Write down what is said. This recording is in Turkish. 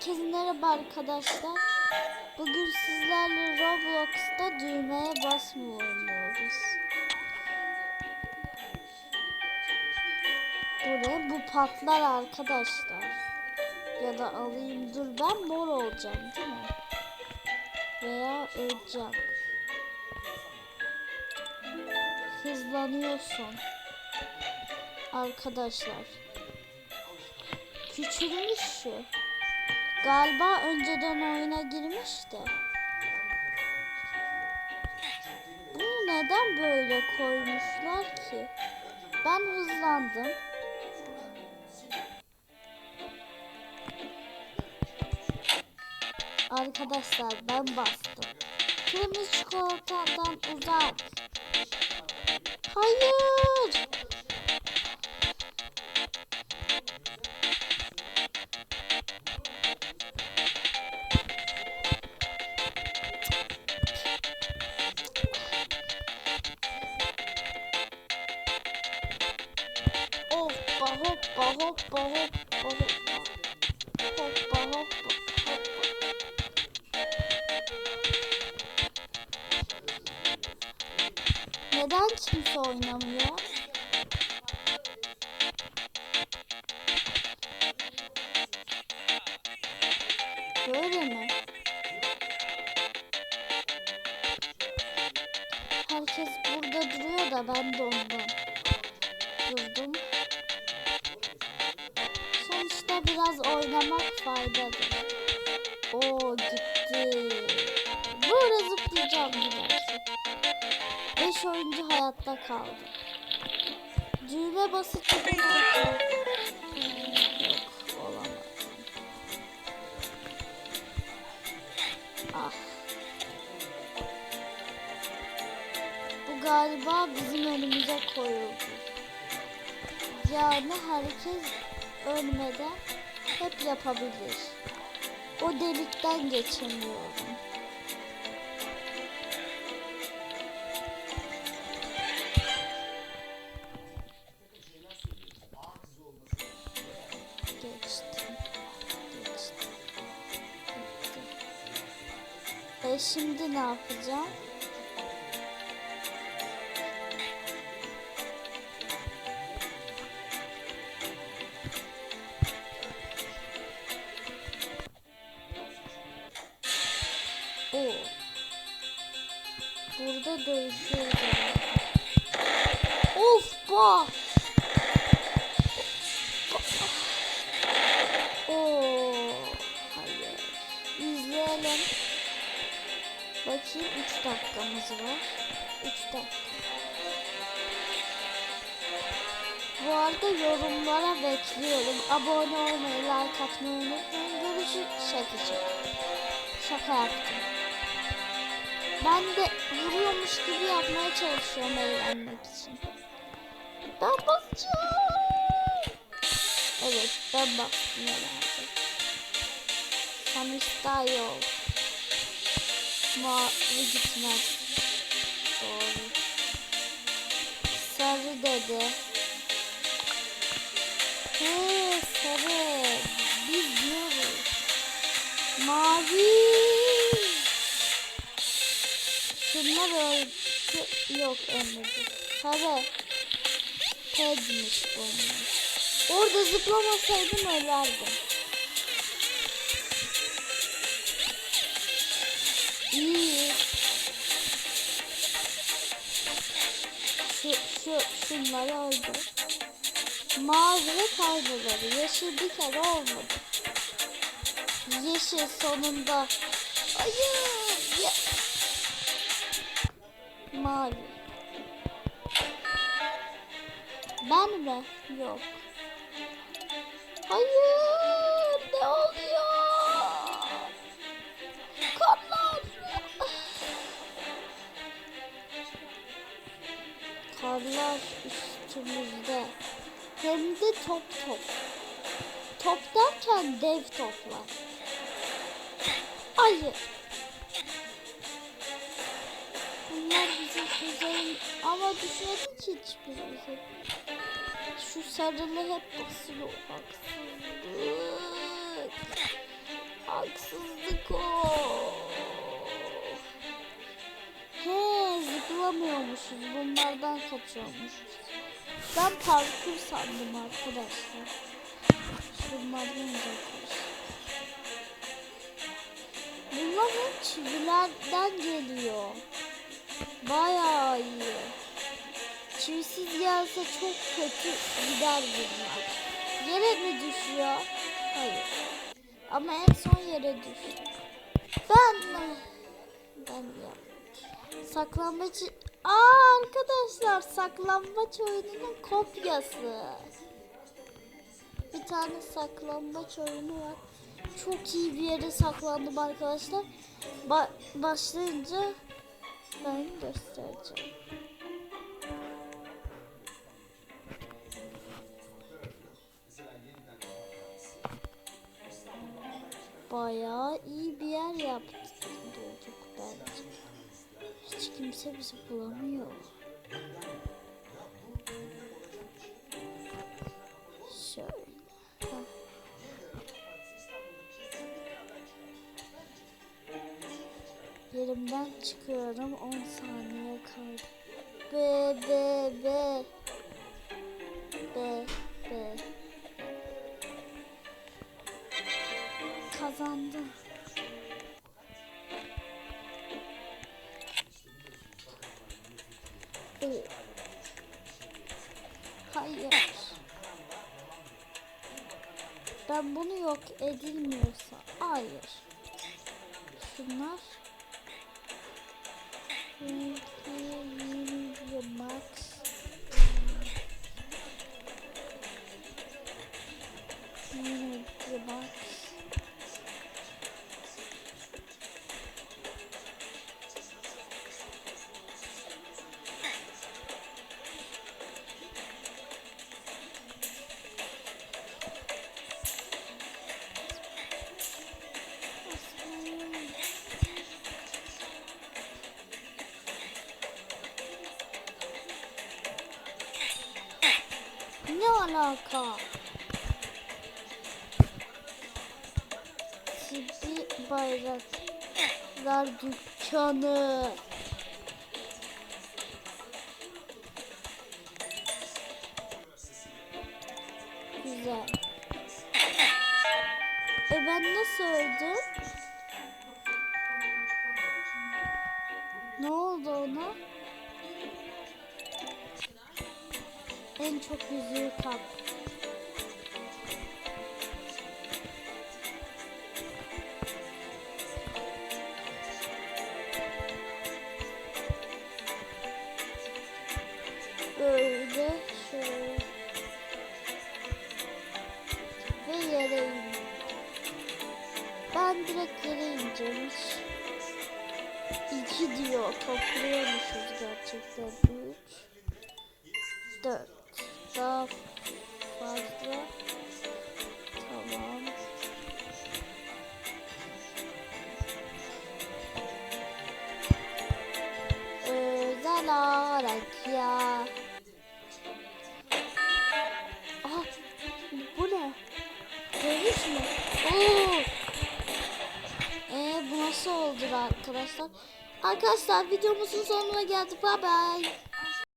Herkese merhaba arkadaşlar. Bugün sizlerle Roblox'ta düğmeye basma oynuyoruz. Bu ne? Bu patlar arkadaşlar. Ya da alayım. Dur ben mor olacağım değil mi? Veya öleceğim. Hızlanıyorsun. Arkadaşlar. Küçülmüş şu. Galiba önceden oyuna girmiş de. Bunu neden böyle koymuşlar ki? Ben hızlandım. Arkadaşlar ben bastım. Kırmızı çikolatadan uzak. Hayır. Hoppa hoppa hoppa hoppa. Hoppa hoppa. Neden kimse oynamıyor? Böyle mi? Herkes burada duruyor da ben de ondan durdum. Biraz oynamak faydadır. Oo gitti. Böyle zıplayacağım gidersin. Beş oyuncu hayatta kaldı. Düğme basıp olamadım. Ah. Bu galiba bizim önümüze koyuldu. Yani herkes ölmeden hep yapabilir. O delikten geçemiyorum. Geçtim. E şimdi ne yapacağım? Dövüşüyoruz. Of bak. Oo. Hayır. İzleyelim. Bakayım 3 dakikamız var. 3 dakika. Bu arada yorumlara bekliyorum. Abone olmayı, like atmayı unutmayın. Görüşü şaka şaka. Şaka yaptım. Ben de vuruyormuş gibi yapmaya çalışıyorum eğlenmek için. Ben basacağım. Evet ben bastım herhalde. Sanmış daha iyi oldu. Mavi gitmez. Doğru. Sarı dedi. He sarı. Biz diyoruz. Mavi. Şunlar öldü. Yok ölmedi. Sarı. Pedmiş bunlar. Orada zıplamasaydım ölerdim. İyi. Şu, şu, şunları öldü. Mavi ve kayboları. Yeşil bir kere olmadı. Yeşil sonunda. Hayır. Mavi. Ben mi? Yok. Hayır. Ne oluyor? Karlar. Karlar üstümüzde. Hem de top top. Top derken dev toplar. Hayır. Bizim üzerim ama düşmedi ki hiçbirimize. Şu sarılı hep basıyor haksızlık. Haksızlık o. He zıplamıyormuşuz. Bunlardan kaçıyormuşuz. Ben parkur sandım arkadaşlar. Şunlardan uzaklaş. Bunlar hep çivilerden geliyor. Bayağı iyi. Çivisiz gelse çok kötü gider bunlar. Yere mi düşüyor? Hayır. Ama en son yere düştü. Ben ben ya. Saklambaç Aa arkadaşlar saklambaç oyununun kopyası. Bir tane saklambaç oyunu var. Çok iyi bir yere saklandım arkadaşlar. Ba- başlayınca ben göstereceğim. Bayağı iyi bir yer yaptık bence. Hiç kimse bizi bulamıyor. Yerimden çıkıyorum 10 saniye kaldı. Be be be. Be be. Kazandım. Ee, Hayır. Ben bunu yok edilmiyorsa hayır. Şunlar Hmm. Alaka? Tipi bayraklar dükkanı. Güzel. E ben nasıl öldüm? Ne oldu ona? En çok yüzüğü kap. Böyle şöyle. Ve yere in. Ben direkt yere ineceğim. İki diyor. Topluyormuşuz gerçekten. Üç. Dört. Daha fazla. Tamam. Özel olarak ya. Aha, bu ne? Dövüş mü? Oo. Ee, bu nasıl oldu arkadaşlar? Arkadaşlar videomuzun sonuna geldik. Bye bye.